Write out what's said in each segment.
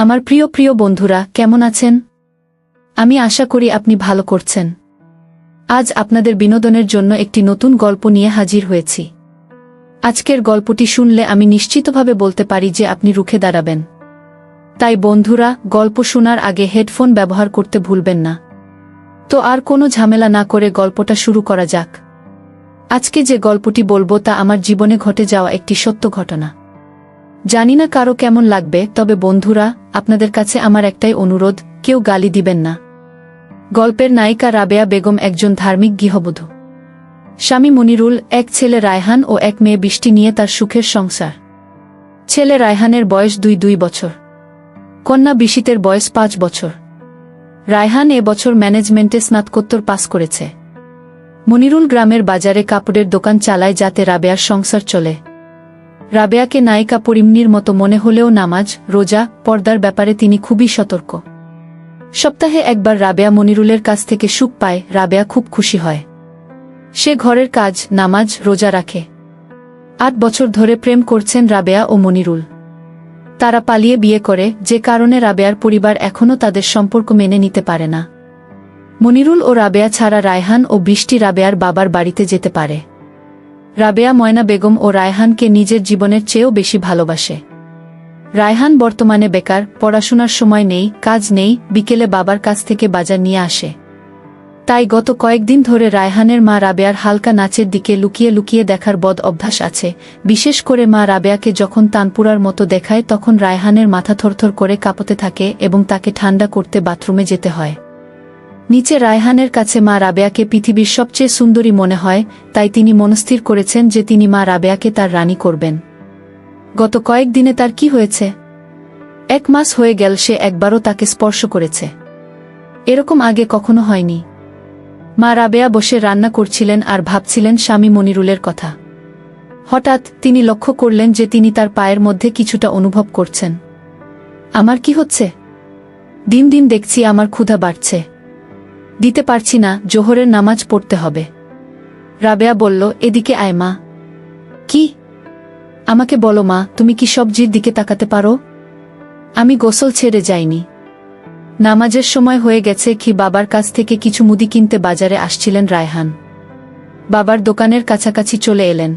আমার প্রিয় প্রিয় বন্ধুরা, কেমন আছেন? আমি আশা করি আপনি ভালো করছেন। আজ আপনাদের বিনোদনের জন্য একটি নতুন গল্প নিয়ে হাজির হয়েছি। আজকের গল্পটি শুনলে আমি নিশ্চিতভাবে বলতে পারি যে আপনি রুখে দাঁড়াবেন। তাই বন্ধুরা, গল্প শোনার আগে হেডফোন ব্যবহার করতে ভুলবেন না। তো আর কোনো ঝামেলা না করে গল্পটা শুরু করা যাক। আজকে যে গল্পটি বলব তা আমার জীবনে ঘটে যাওয়া একটি সত্য ঘটনা। জানি না কারও কেমন লাগবে, তবে বন্ধুরা, আপনাদের কাছে আমার একটাই অনুরোধ, কেউ গালি দিবেন না। গল্পের নায়িকা রাবেয়া বেগম একজন ধার্মিক গৃহবধূ। স্বামী মনিরুল, এক ছেলে রায়হান ও এক মেয়ে বৃষ্টি নিয়ে তার সুখের সংসার। ছেলে রায়হানের বয়স দুই দুই বছর। কন্যা বিশিতের বয়স পাঁচ বছর। রায়হান এ বছর ম্যানেজমেন্টে স্নাতকোত্তর পাস করেছে। মনিরুল গ্রামের বাজারে কাপড়ের দোকান চালায় যাতে রাবেয়ার সংসার চলে। রাবেয়াকে নায়িকা পরিমনির মতো মনে হলেও নামাজ, রোজা, পর্দার ব্যাপারে তিনি খুবই সতর্ক। সপ্তাহে একবার রাবেয়া মনিরুলের কাছ থেকে সুখ পায়, রাবেয়া খুব খুশি হয়। সে ঘরের কাজ, নামাজ, রোজা রাখে। আট বছর ধরে প্রেম করছেন রাবেয়া ও মনিরুল। তারা পালিয়ে বিয়ে করে, যে কারণে রাবেয়ার পরিবার এখনও তাদের সম্পর্ক মেনে নিতে পারে না। মনিরুল ও রাবেয়া ছাড়া রায়হান ও বৃষ্টি রাবেয়ার বাবার বাড়িতে যেতে পারে। রাবেয়া ময়না বেগম ও রায়হানকে নিজের জীবনের চেয়েও বেশি ভালোবাসে। রায়হান বর্তমানে বেকার, পড়াশোনার সময় নেই, কাজ নেই, বিকেলে বাবার কাছ থেকে বাজার নিয়ে আসে। তাই গত কয়েকদিন ধরে রায়হানের মা রাবেয়ার হালকা নাচের দিকে লুকিয়ে লুকিয়ে দেখার বদ অভ্যাস আছে। বিশেষ করে মা রাবেয়াকে যখন তানপুরার মতো দেখায়, তখন রায়হানের মাথা থরথর করে কাঁপতে থাকে এবং তাকে ঠান্ডা করতে বাথরুমে যেতে হয়। নিচে রায়হানের কাছে মা রাবেয়াকে পৃথিবীর সবচেয়ে সুন্দরী মনে হয়, তাই তিনি মনস্থির করেছেন যে তিনি মা রাবেয়াকে তার রানী করবেন। গত কয়েকদিনে তার কি হয়েছে? এক মাস হয়ে গেল সে একবারও তাকে স্পর্শ করেছে। এরকম আগে কখনো হয়নি। মা রাবেয়া বসে রান্না করছিলেন আর ভাবছিলেন স্বামী মনিরুলের কথা। হঠাৎ তিনি লক্ষ্য করলেন যে তিনি তার পায়ের মধ্যে কিছুটা অনুভব করছেন। আমার কি হচ্ছে? দিন দিন দেখছি আমার ক্ষুধা বাড়ছে। দিতে পারছি না, জোহরের নামাজ পড়তে হবে। রাবেয়া বলল, এদিকে আয় মা। কি? আমাকে বলো মা, তুমি কি সবজির দিকে তাকাতে পারো? আমি গোসল ছেড়ে যাইনি। নামাজের সময় হয়ে গেছে কি বাবার কাছ থেকে কিছু মুদি কিনতে বাজারে আসছিলেন রায়হান। বাবার দোকানের কাছাকাছি চলে এলেন।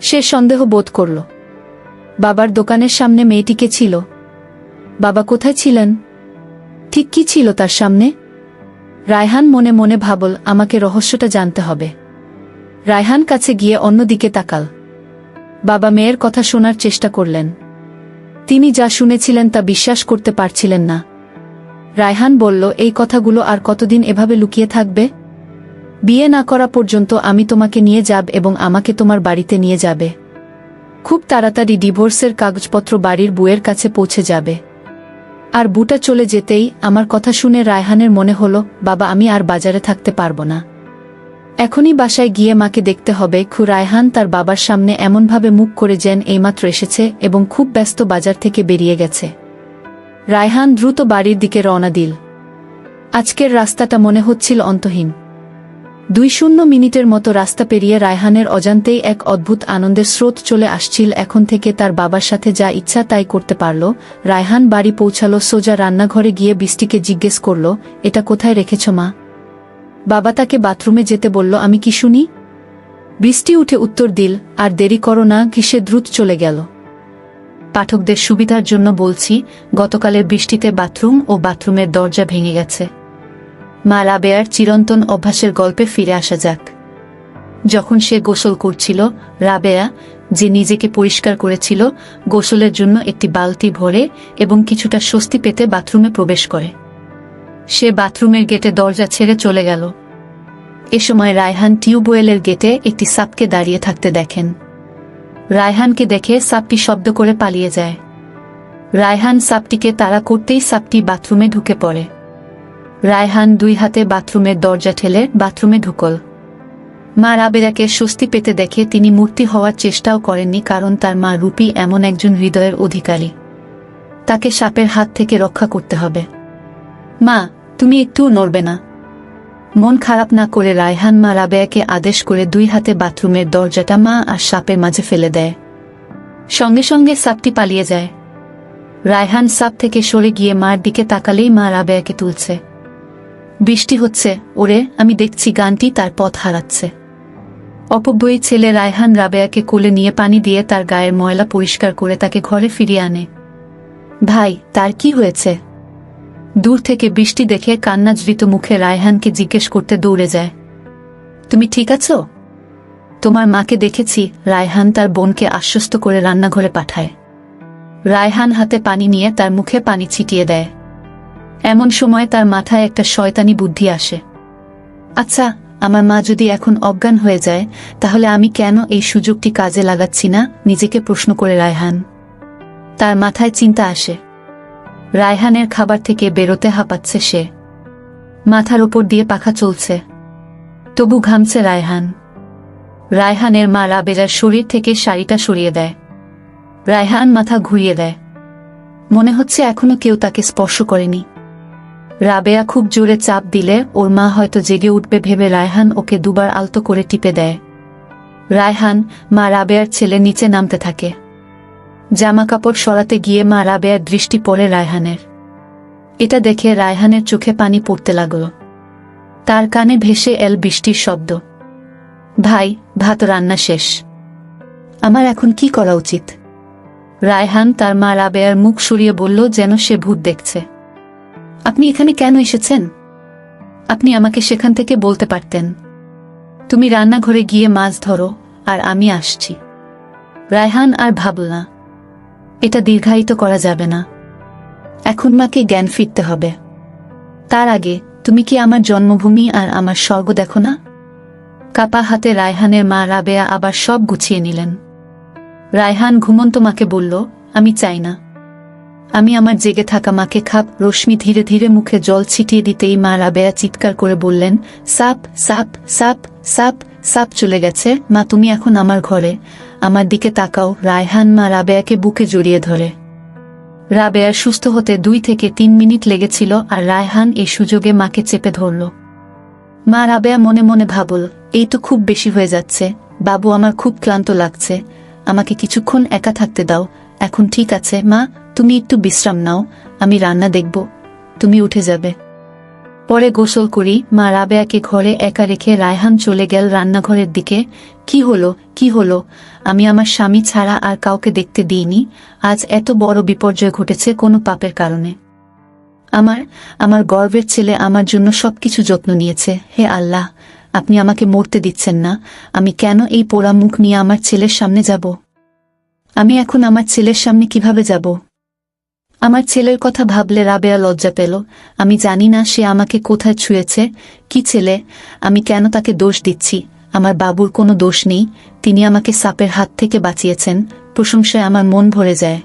সে সন্দেহ বোধ করল। বাবার দোকানের সামনে মেয়েটিকে ছিল? বাবা কোথায় ছিলেন? ঠিক কি ছিল তার সামনে? রায়হান মনে মনে ভাবল, আমাকে রহস্যটা জানতে হবে। রায়হান কাছে গিয়ে অন্যদিকে তাকাল। বাবা মেয়ের কথা শোনার চেষ্টা করলেন। তিনি যা শুনেছিলেন তা বিশ্বাস করতে পারছিলেন না। রায়হান বলল, এই কথাগুলো আর কতদিন এভাবে লুকিয়ে থাকবে? বিয়ে না করা পর্যন্ত আমি তোমাকে নিয়ে যাব এবং আমাকে তোমার বাড়িতে নিয়ে যাবে। খুব তাড়াতাড়ি ডিভোর্সের কাগজপত্র বাড়ির বুয়ের কাছে পৌঁছে যাবে। আর বুটা চলে যেতেই আমার কথা শুনে রায়হানের মনে হল, বাবা, আমি আর বাজারে থাকতে পারব না। এখনই বাসায় গিয়ে মাকে দেখতে হবে, খু রায়হান তার বাবার সামনে এমনভাবে মুখ করে যেন এইমাত্র এসেছে এবং খুব ব্যস্ত বাজার থেকে বেরিয়ে গেছে। রায়হান দ্রুত বাড়ির দিকে রওনা দিল। আজকের রাস্তাটা মনে হচ্ছিল অন্তহীন। দুই শূন্য মিনিটের মতো রাস্তা পেরিয়ে রায়হানের অজান্তেই এক অদ্ভুত আনন্দের স্রোত চলে আসছিল এখন থেকে তার বাবার সাথে যা ইচ্ছা তাই করতে পারল। রায়হান বাড়ি পৌঁছালো, সোজা রান্নাঘরে গিয়ে বৃষ্টিকে জিজ্ঞেস করল, এটা কোথায় রেখেছ মা? বাবা তাকে বাথরুমে যেতে বলল, আমি কি শুনি? বৃষ্টি উঠে উত্তর দিল, আর দেরি করো না ঘিসে দ্রুত চলে গেল। পাঠকদের সুবিধার জন্য বলছি, গতকালের বৃষ্টিতে বাথরুম ও বাথরুমের দরজা ভেঙে গেছে। মা রাবেয়ার চিরন্তন অভ্যাসের গল্পে ফিরে আসা যাক। যখন সে গোসল করছিল, রাবেয়া, যে নিজেকে পরিষ্কার করেছিল, গোসলের জন্য একটি বালতি ভরে এবং কিছুটা স্বস্তি পেতে বাথরুমে প্রবেশ করে। সে বাথরুমের গেটে দরজা ছেড়ে চলে গেল। এ সময় রায়হান টিউবওয়েলের গেটে একটি সাপকে দাঁড়িয়ে থাকতে দেখেন। রায়হানকে দেখে সাপটি শব্দ করে পালিয়ে যায়। রায়হান সাপটিকে তাড়া করতেই সাপটি বাথরুমে ঢুকে পড়ে। রায়হান দুই হাতে বাথরুমের দরজা ঠেলে বাথরুমে ঢুকল। মা রাবেরাকে স্বস্তি পেতে দেখে তিনি মূর্তি হওয়ার চেষ্টাও করেননি কারণ তার মা রূপী এমন একজন হৃদয়ের অধিকারী। তাকে সাপের হাত থেকে রক্ষা করতে হবে। মা, তুমি একটু নড়বে না। মন খারাপ না করে রায়হান মা রাবেয়াকে আদেশ করে দুই হাতে বাথরুমের দরজাটা মা আর সাপের মাঝে ফেলে দেয়। সঙ্গে সঙ্গে সাপটি পালিয়ে যায়। রায়হান সাপ থেকে সরে গিয়ে মার দিকে তাকালেই মা রাবেয়াকে তুলছে। বৃষ্টি হচ্ছে, ওরে, আমি দেখছি গানটি তার পথ হারাচ্ছে। অপব্যয়ী ছেলে রায়হান রাবেয়াকে কোলে নিয়ে পানি দিয়ে তার গায়ের ময়লা পরিষ্কার করে তাকে ঘরে ফিরিয়ে আনে। ভাই, তার কি হয়েছে? দূর থেকে বৃষ্টি দেখে কান্নাজৃত মুখে রায়হানকে জিজ্ঞেস করতে দৌড়ে যায়। তুমি ঠিক আছো? তোমার মাকে দেখেছি, রায়হান তার বোনকে আশ্বস্ত করে রান্নাঘরে পাঠায়। রায়হান হাতে পানি নিয়ে তার মুখে পানি ছিটিয়ে দেয়। এমন সময় তার মাথায় একটা শয়তানি বুদ্ধি আসে। আচ্ছা আমার মা যদি এখন অজ্ঞান হয়ে যায়, তাহলে আমি কেন এই সুযোগটি কাজে লাগাচ্ছি না? নিজেকে প্রশ্ন করে রায়হান। তার মাথায় চিন্তা আসে। রায়হানের খাবার থেকে বেরোতে হাঁপাচ্ছে সে। মাথার ওপর দিয়ে পাখা চলছে। তবু ঘামছে রায়হান। রায়হানের মা রাবেরার শরীর থেকে শাড়িটা সরিয়ে দেয়। রায়হান মাথা ঘুরিয়ে দেয়। মনে হচ্ছে এখনও কেউ তাকে স্পর্শ করেনি। রাবেয়া খুব জোরে চাপ দিলে ওর মা হয়তো জেগে উঠবে ভেবে রায়হান ওকে দুবার আলতো করে টিপে দেয়। রায়হান, মা রাবেয়ার ছেলে নিচে নামতে থাকে। জামা কাপড় সরাতে গিয়ে মা রাবেয়ার দৃষ্টি পড়ে রায়হানের। এটা দেখে রায়হানের চোখে পানি পড়তে লাগল। তার কানে ভেসে এল বৃষ্টির শব্দ। ভাই, ভাত রান্না শেষ। আমার এখন কি করা উচিত? রায়হান তার মা রাবেয়ার মুখ সরিয়ে বলল যেন সে ভূত দেখছে। আপনি এখানে কেন এসেছেন? আপনি আমাকে সেখান থেকে বলতে পারতেন। তুমি রান্নাঘরে গিয়ে মাছ ধরো, আর আমি আসছি। রায়হান আর ভাবল না এটা দীর্ঘায়িত করা যাবে না। এখন মাকে জ্ঞান ফিরতে হবে। তার আগে, তুমি কি আমার জন্মভূমি আর আমার স্বর্গ দেখো না? কাপা হাতে রায়হানের মা রাবেয়া আবার সব গুছিয়ে নিলেন। রায়হান ঘুমন্ত মাকে বলল, আমি চাই না। আমি আমার জেগে থাকা মাকে খাপ, রশ্মি ধীরে ধীরে মুখে জল ছিটিয়ে দিতেই মা রাবেয়া চিৎকার করে বললেন, সাপ সাপ সাপ সাপ সাপ চলে গেছে। মা, তুমি এখন আমার ঘরে। আমার দিকে তাকাও। রায়হান মা রাবেয়াকে বুকে জড়িয়ে ধরে। রাবেয়া সুস্থ হতে দুই থেকে তিন মিনিট লেগেছিল আর রায়হান এই সুযোগে মাকে চেপে ধরল। মা রাবেয়া মনে মনে ভাবল, এই তো খুব বেশি হয়ে যাচ্ছে। বাবু, আমার খুব ক্লান্ত লাগছে। আমাকে কিছুক্ষণ একা থাকতে দাও। এখন ঠিক আছে, মা, তুমি একটু বিশ্রাম নাও, আমি রান্না দেখব, তুমি উঠে যাবে। পরে গোসল করি, মা রাবেয়াকে ঘরে একা রেখে রায়হান চলে গেল রান্নাঘরের দিকে। কি হলো কি হলো? আমি আমার স্বামী ছাড়া আর কাউকে দেখতে দিইনি, আজ এত বড় বিপর্যয় ঘটেছে কোনো পাপের কারণে। আমার আমার গর্বের ছেলে আমার জন্য সবকিছু যত্ন নিয়েছে, হে আল্লাহ, আপনি আমাকে মরতে দিচ্ছেন না, আমি কেন এই পোড়া মুখ নিয়ে আমার ছেলের সামনে যাব? আমি এখন আমার ছেলের সামনে কীভাবে যাব? আমার ছেলের কথা ভাবলে রাবেয়া লজ্জা পেল। আমি জানি না সে আমাকে কোথায় ছুঁয়েছে। কি ছেলে? আমি কেন তাকে দোষ দিচ্ছি? আমার বাবুর কোনো দোষ নেই। তিনি আমাকে সাপের হাত থেকে বাঁচিয়েছেন। প্রশংসায় আমার মন ভরে যায়।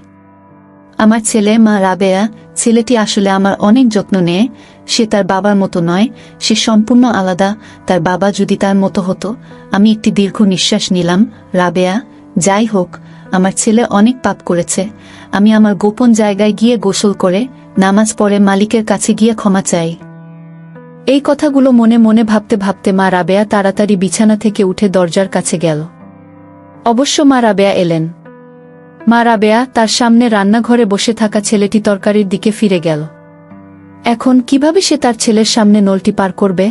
আমার ছেলে, মা রাবেয়া, ছেলেটি আসলে আমার অনেক যত্ন নেয়। সে তার বাবার মতো নয়। সে সম্পূর্ণ আলাদা। তার বাবা যদি তার মতো হতো, আমি একটি দীর্ঘ নিঃশ্বাস নিলাম। রাবেয়া, যাই হোক আমার ছেলে অনেক পাপ করেছে। আমি আমার গোপন জায়গায় গিয়ে গোসল করে, নামাজ পড়ে মালিকের কাছে গিয়ে ক্ষমা চাই। এই কথাগুলো মনে মনে ভাবতে ভাবতে মা রাবেয়া তাড়াতাড়ি বিছানা থেকে উঠে দরজার কাছে গেল। অবশ্য মা রাবেয়া এলেন। মা রাবেয়া তার সামনে রান্নাঘরে বসে থাকা ছেলেটি তরকারির দিকে ফিরে গেল। এখন কীভাবে সে তার ছেলের সামনে নলটি পার করবে?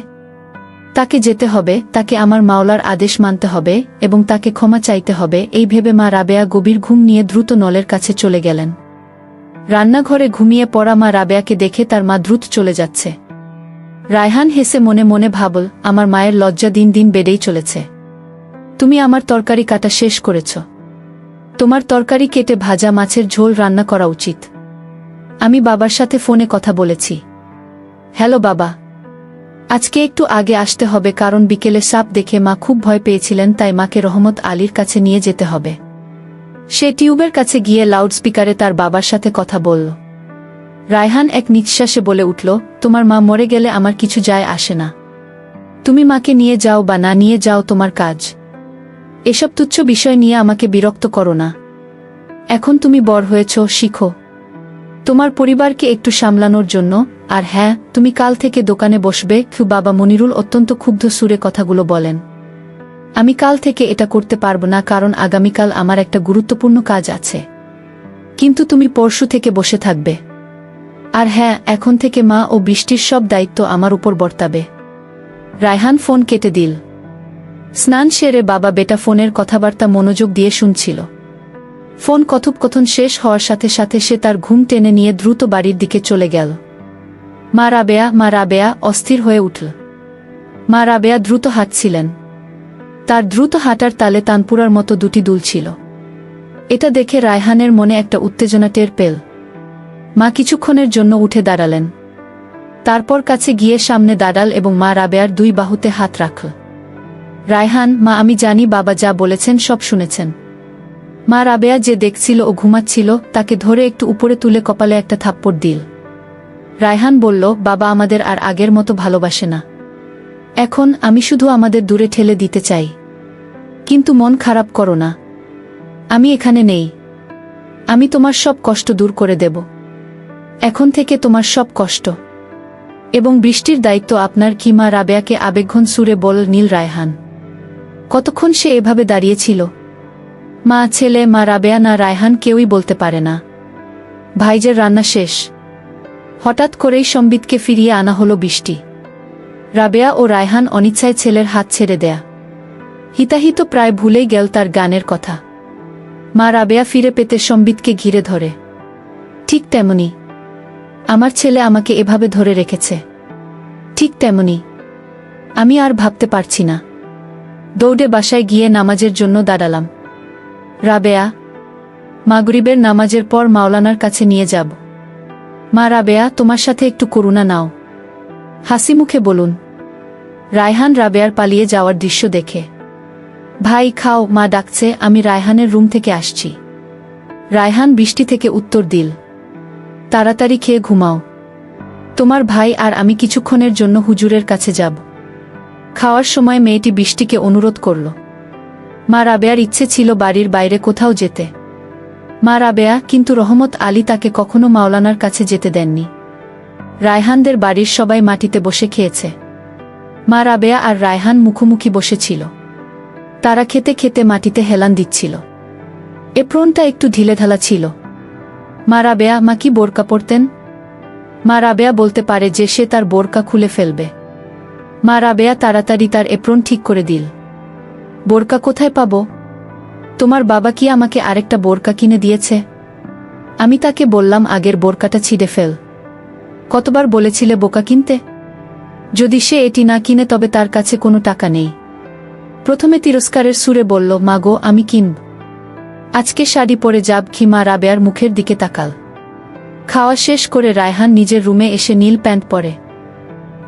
তাকে যেতে হবে, তাকে আমার মাওলার আদেশ মানতে হবে এবং তাকে ক্ষমা চাইতে হবে, এই ভেবে মা রাবেয়া গভীর ঘুম নিয়ে দ্রুত নলের কাছে চলে গেলেন। রান্নাঘরে ঘুমিয়ে পড়া মা রাবেয়াকে দেখে তার মা দ্রুত চলে যাচ্ছে। রায়হান হেসে মনে মনে ভাবল, আমার মায়ের লজ্জা দিন দিন বেড়েই চলেছে। তুমি আমার তরকারি কাটা শেষ করেছ। তোমার তরকারি কেটে ভাজা মাছের ঝোল রান্না করা উচিত। আমি বাবার সাথে ফোনে কথা বলেছি। হ্যালো বাবা। আজকে একটু আগে আসতে হবে কারণ বিকেলে সাপ দেখে মা খুব ভয় পেয়েছিলেন, তাই মাকে রহমত আলীর কাছে নিয়ে যেতে হবে। সে টিউবের কাছে গিয়ে লাউডস্পিকারে তার বাবার সাথে কথা বলল। রায়হান এক নিঃশ্বাসে বলে উঠল, তোমার মা মরে গেলে আমার কিছু যায় আসে না। তুমি মাকে নিয়ে যাও বা না নিয়ে যাও তোমার কাজ। এসব তুচ্ছ বিষয় নিয়ে আমাকে বিরক্ত করো না। এখন তুমি বড় হয়েছ, শিখো। তোমার পরিবারকে একটু সামলানোর জন্য, আর হ্যাঁ তুমি কাল থেকে দোকানে বসবে বাবা মনিরুল অত্যন্ত ক্ষুব্ধ সুরে কথাগুলো বলেন। আমি কাল থেকে এটা করতে পারব না কারণ আগামীকাল আমার একটা গুরুত্বপূর্ণ কাজ আছে। কিন্তু তুমি পরশু থেকে বসে থাকবে। আর হ্যাঁ এখন থেকে মা ও বৃষ্টির সব দায়িত্ব আমার উপর বর্তাবে। রায়হান ফোন কেটে দিল। স্নান সেরে বাবা বেটা ফোনের কথাবার্তা মনোযোগ দিয়ে শুনছিল। ফোন কথোপকথন শেষ হওয়ার সাথে সাথে সে তার ঘুম টেনে নিয়ে দ্রুত বাড়ির দিকে চলে গেল। মা রাবেয়া মা রাবেয়া, অস্থির হয়ে উঠল। মা রাবেয়া দ্রুত হাঁটছিলেন। তার দ্রুত হাঁটার তালে তানপুরার মতো দুটি দুল ছিল। এটা দেখে রায়হানের মনে একটা উত্তেজনা টের পেল। মা কিছুক্ষণের জন্য উঠে দাঁড়ালেন। তারপর কাছে গিয়ে সামনে দাঁড়াল এবং মা রাবেয়ার দুই বাহুতে হাত রাখল। রায়হান, মা আমি জানি বাবা যা বলেছেন সব শুনেছেন। মা রাবেয়া যে দেখছিল ও ঘুমাচ্ছিল, তাকে ধরে একটু উপরে তুলে কপালে একটা থাপ্পড় দিল। রায়হান বলল, বাবা আমাদের আর আগের মতো ভালোবাসে না। এখন আমি শুধু আমাদের দূরে ঠেলে দিতে চাই। কিন্তু মন খারাপ করো না। আমি এখানে নেই। আমি তোমার সব কষ্ট দূর করে দেব। এখন থেকে তোমার সব কষ্ট। এবং বৃষ্টির দায়িত্ব আপনার কি মা রাবেয়াকে আবেগঘন সুরে বল নীল রায়হান। কতক্ষণ সে এভাবে দাঁড়িয়েছিল মা, ছেলে, মা, রাবেয়া না রায়হান কেউই বলতে পারে না। ভাইজের রান্না শেষ। হঠাৎ করেই সম্বিতকে ফিরিয়ে আনা হলো বৃষ্টি। রাবেয়া ও রায়হান অনিচ্ছায় ছেলের হাত ছেড়ে দেয়া। হিতাহিত প্রায় ভুলেই গেল তার গানের কথা। মা, রাবেয়া ফিরে পেতে সম্বিতকে ঘিরে ধরে। ঠিক তেমনি। আমার ছেলে আমাকে এভাবে ধরে রেখেছে। ঠিক তেমনি। আমি আর ভাবতে পারছি না। দৌড়ে বাসায় গিয়ে নামাজের জন্য দাঁড়ালাম। রাবেয়া, মাগরিবের নামাজের পর মাওলানার কাছে নিয়ে যাব। মা রাবেয়া, তোমার সাথে একটু করুণা নাও। হাসি মুখে বলুন, রায়হান রাবেয়ার পালিয়ে যাওয়ার দৃশ্য দেখে। ভাই, খাও, মা ডাকছে, আমি রায়হানের রুম থেকে আসছি। রায়হান বৃষ্টি থেকে উত্তর দিল, তাড়াতাড়ি খেয়ে ঘুমাও। তোমার ভাই আর আমি কিছুক্ষণের জন্য হুজুরের কাছে যাব। খাওয়ার সময় মেয়েটি বৃষ্টিকে অনুরোধ করল। মা রাবেয়ার ইচ্ছে ছিল বাড়ির বাইরে কোথাও যেতে। মা রাবেয়া কিন্তু রহমত আলী তাকে কখনো মাওলানার কাছে যেতে দেননি। রায়হানদের বাড়ির সবাই মাটিতে বসে খেয়েছে। মা রাবেয়া আর রায়হান মুখোমুখি বসেছিল। তারা খেতে খেতে মাটিতে হেলান দিচ্ছিল। এপ্রনটা একটু ঢিলেঢালা ছিল। মা রাবেয়া, মা, কি বোরকা পরতেন? মা রাবেয়া বলতে পারে যে সে তার বোরকা খুলে ফেলবে। মা রাবেয়া তাড়াতাড়ি তার এপ্রন ঠিক করে দিল। বোরকা কোথায় পাব? তোমার বাবা কি আমাকে আরেকটা বোরকা কিনে দিয়েছে? আমি তাকে বললাম, আগের বোরকাটা ছিঁড়ে ফেল। কতবার বলেছিলে, বোকা কিনতে? যদি সে এটি না কিনে, তবে তার কাছে কোনো টাকা নেই। প্রথমে তিরস্কারের সুরে বলল মাগো আমি কিনব। আজকে শাড়ি পরে যাব খিমা রাবেয়ার মুখের দিকে তাকাল। খাওয়া শেষ করে রায়হান নিজের রুমে এসে নীল প্যান্ট পরে।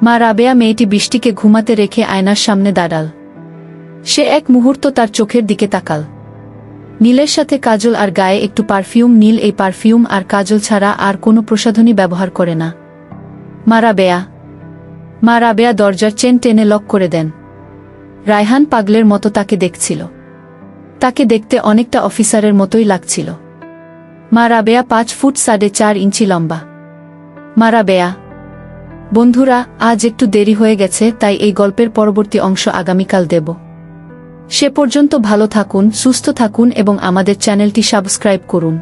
মা রাবেয়া মেয়েটি বৃষ্টিকে ঘুমাতে রেখে আয়নার সামনে দাঁড়াল। সে এক মুহূর্ত তার চোখের দিকে তাকাল। নীলের সাথে কাজল আর গায়ে একটু পারফিউম, নীল এই পারফিউম আর কাজল ছাড়া আর কোনো প্রসাধনী ব্যবহার করে না। মারা বেয়া। মা রাবেয়া দরজার চেন টেনে লক করে দেন। রায়হান পাগলের মতো তাকে দেখছিল। তাকে দেখতে অনেকটা অফিসারের মতোই লাগছিল। মা রাবেয়া পাঁচ ফুট সাড়ে চার ইঞ্চি লম্বা। মা রাবেয়া বন্ধুরা, আজ একটু দেরি হয়ে গেছে, তাই এই গল্পের পরবর্তী অংশ আগামীকাল দেব। সে পর্যন্ত ভালো থাকুন সুস্থ থাকুন এবং আমাদের চ্যানেলটি সাবস্ক্রাইব করুন।